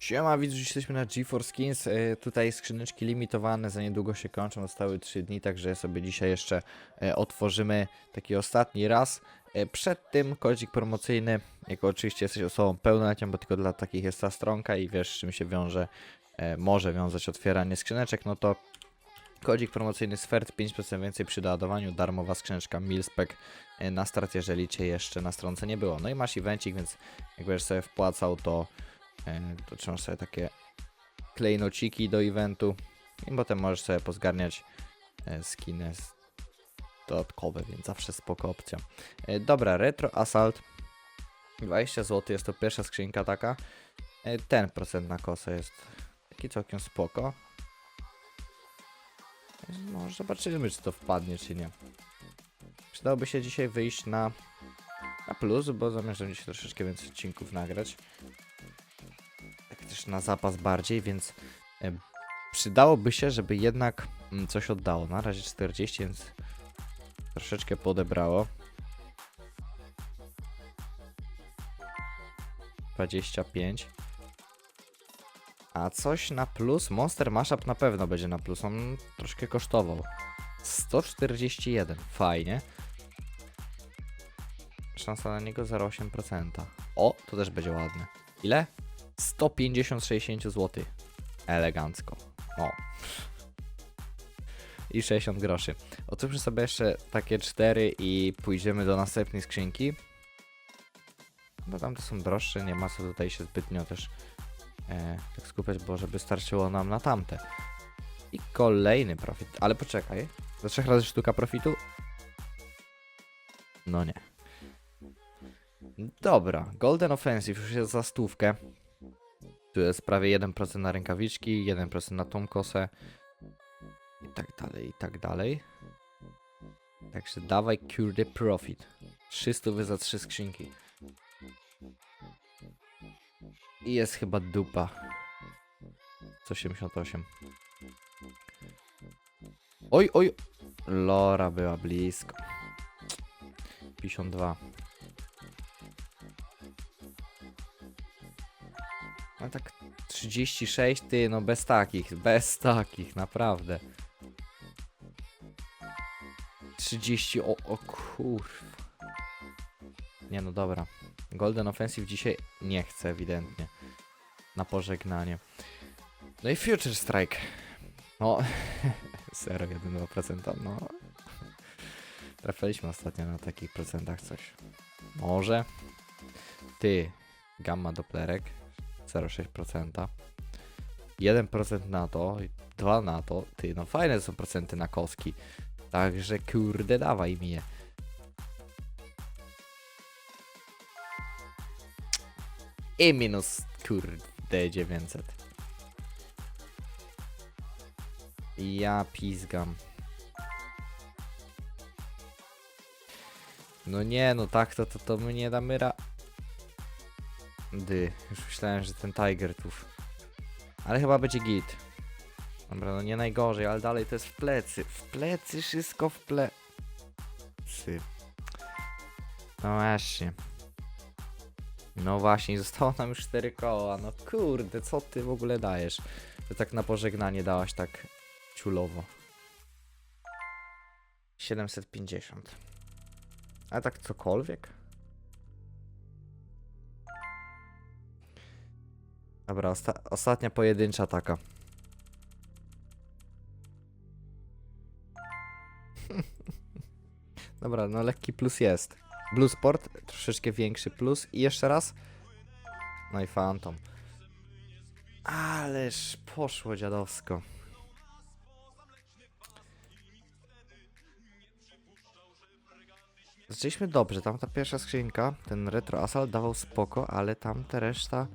Siema, widzę, jesteśmy na GeForce Skins. E, Tutaj skrzyneczki limitowane, za niedługo się kończą, zostały 3 dni, także sobie dzisiaj jeszcze e, otworzymy taki ostatni raz. E, Przed tym kodzik promocyjny, jako oczywiście jesteś osobą pełnoletnią, bo tylko dla takich jest ta stronka i wiesz, z czym się wiąże, może wiązać otwieranie skrzyneczek, no to kodzik promocyjny SFERT 5% więcej przy doładowaniu, darmowa skrzyneczka Milspec na start, jeżeli Cię jeszcze na stronce nie było. No i masz evencik, więc jak będziesz sobie wpłacał, to to trzymasz sobie takie klejnociki do eventu i potem możesz sobie pozgarniać e, skiny dodatkowe, więc zawsze spoko opcja. E, Dobra, Retro Assault 20 zł, jest to pierwsza skrzynka taka. E, Ten procent na kosę jest taki całkiem spoko. No, zobaczymy, czy to wpadnie, czy nie. Przydałoby się dzisiaj wyjść na, na plus, bo zamierzam dzisiaj troszeczkę więcej odcinków nagrać też na zapas bardziej, więc e, przydałoby się, żeby jednak mm, coś oddało. Na razie 40, więc troszeczkę podebrało. 25. A coś na plus? Monster Mashup na pewno będzie na plus. On troszkę kosztował. 141. Fajnie. Szansa na niego 0,8%. O, to też będzie ładne. Ile? 150 60 zł. Elegancko. O. I 60 groszy. Otwórzmy sobie jeszcze takie 4 i pójdziemy do następnej skrzynki. Bo tamte są droższe, nie ma co tutaj się zbytnio też e, tak skupiać, bo żeby starczyło nam na tamte. I kolejny profit. Ale poczekaj. Za trzech razy sztuka profitu? No nie. Dobra, Golden Offensive już jest za stówkę. Tu jest prawie 1% na rękawiczki, 1% na tą kosę. I tak dalej, i tak dalej. Także dawaj Cure the Profit. 300 wy za 3 skrzynki. I jest chyba dupa. 188. Oj, oj. Lora była blisko. 52. No tak 36, ty, no bez takich, bez takich, naprawdę. 30, o, o kurw. Nie no dobra. Golden Offensive dzisiaj nie chcę ewidentnie. Na pożegnanie. No i Future Strike. No, 0,1%, no. Trafiliśmy ostatnio na takich procentach coś. Może. Ty, gamma Dopplerek. 0,6%. 1% na to, 2 na to. Ty, no fajne są procenty na kostki. Także kurde, dawaj mi je. I minus kurde 900. Ja pizgam. No nie, no tak to, to, to my nie damy ra... Dy, już myślałem, że ten Tiger tu. Ale chyba będzie git. Dobra, no nie najgorzej, ale dalej to jest w plecy. W plecy, wszystko w plecy. No właśnie. No właśnie, zostało nam już 4 koła. No kurde, co ty w ogóle dajesz? To tak na pożegnanie dałaś tak ciulowo. 750. A tak cokolwiek? Dobra, osta ostatnia pojedyncza taka. Dobra, no lekki plus jest. Blue Sport, troszeczkę większy plus. I jeszcze raz. No i Phantom. Ależ poszło dziadowsko. Zaczęliśmy dobrze, tam ta pierwsza skrzynka, ten Retro Assault dawał spoko, ale tam ta reszta...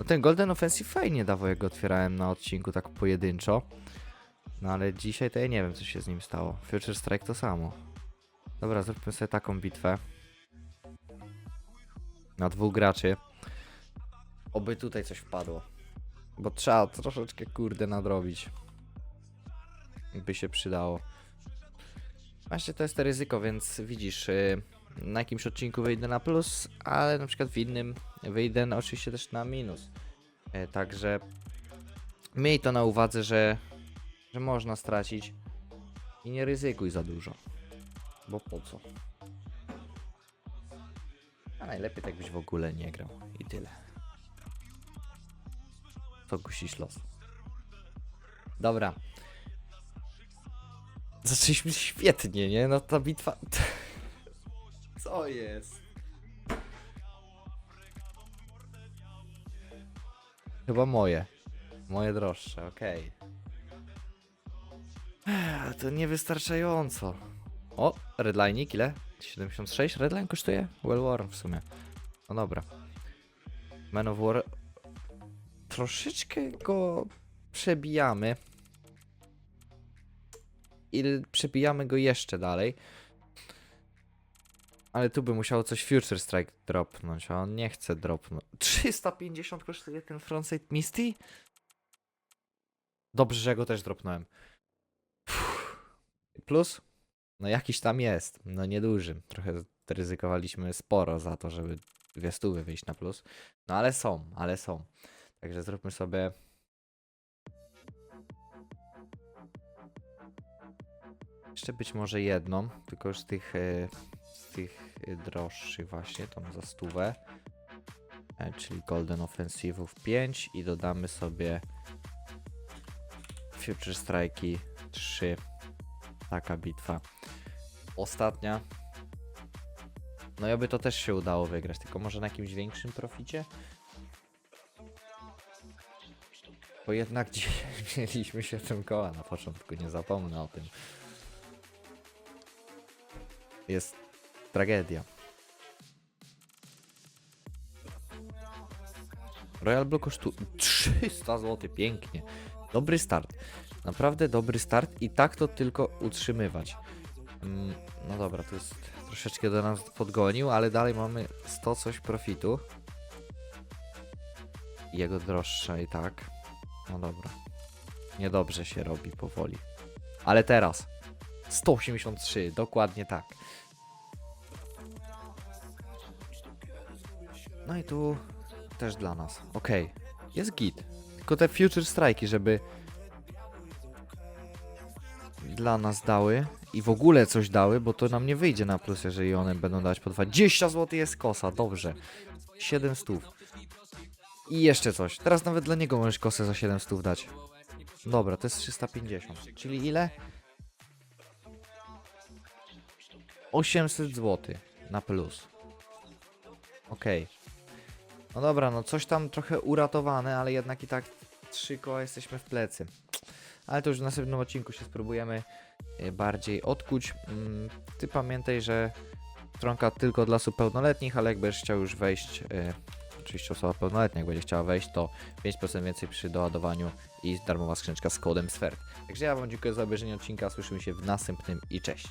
No ten Golden Offensive fajnie dawał, jak go otwierałem na odcinku tak pojedynczo. No ale dzisiaj to ja nie wiem, co się z nim stało. Future Strike to samo. Dobra, zróbmy sobie taką bitwę. Na dwóch graczy. Oby tutaj coś wpadło. Bo trzeba troszeczkę kurde nadrobić. By się przydało. Właśnie to jest to ryzyko, więc widzisz, yy, na jakimś odcinku wyjdę na plus, ale na przykład w innym wyjdę oczywiście też na minus. E, także miej to na uwadze, że, że można stracić i nie ryzykuj za dużo. Bo po co? A najlepiej tak byś w ogóle nie grał. I tyle. To kusisz los. Dobra. Zaczęliśmy świetnie, nie? No ta bitwa... Co jest? Chyba moje. Moje droższe, okej. Ech, To niewystarczająco. O, redline'ik ile? 76? Redline kosztuje? Well worn w sumie. No dobra. Man of War. Troszeczkę go przebijamy. I przebijamy go jeszcze dalej. Ale tu by musiało coś Future Strike dropnąć, a on nie chce dropnąć. 350 kosztuje ten Frontside Misty? Dobrze, że go też dropnąłem. Plus? No jakiś tam jest, no nieduży. Trochę ryzykowaliśmy sporo za to, żeby dwie stówy wyjść na plus. No ale są, ale są. Także zróbmy sobie... Jeszcze być może jedną, tylko już tych, e, tych e, droższych właśnie, tą za stówę. E, Czyli Golden Offensive'ów 5 i dodamy sobie Future Strike'i 3. Taka bitwa. Ostatnia. No i oby to też się udało wygrać, tylko może na jakimś większym proficie? Bo jednak dzisiaj mieliśmy 7 koła na początku, nie zapomnę o tym. Jest tragedia. Royal Blue kosztuje 300 zł, pięknie. Dobry start. Naprawdę dobry start i tak to tylko utrzymywać. Mm, no dobra, to jest troszeczkę do nas podgonił, ale dalej mamy 100 coś profitu. Jego droższe i tak. No dobra. Niedobrze się robi powoli. Ale teraz 183, dokładnie tak. No i tu też dla nas. Okej, jest git. Tylko te future strike'i, żeby dla nas dały i w ogóle coś dały, bo to nam nie wyjdzie na plus, jeżeli one będą dać po 20 zł jest kosa, dobrze. 7 stów. I jeszcze coś. Teraz nawet dla niego możesz kosę za 7 stów dać. Dobra, to jest 350. Czyli ile? 800 zł na plus. Okej. No dobra, no coś tam trochę uratowane, ale jednak i tak 3 koła jesteśmy w plecy. Ale to już w następnym odcinku się spróbujemy e, bardziej odkuć. Mm, Ty pamiętaj, że stronka tylko dla osób pełnoletnich, ale jak będziesz chciał już wejść, e, oczywiście osoba pełnoletnia, jak będzie chciała wejść, to 5% więcej przy doładowaniu i darmowa skrzyneczka z kodem SFER. Także ja Wam dziękuję za obejrzenie odcinka, słyszymy się w następnym i cześć.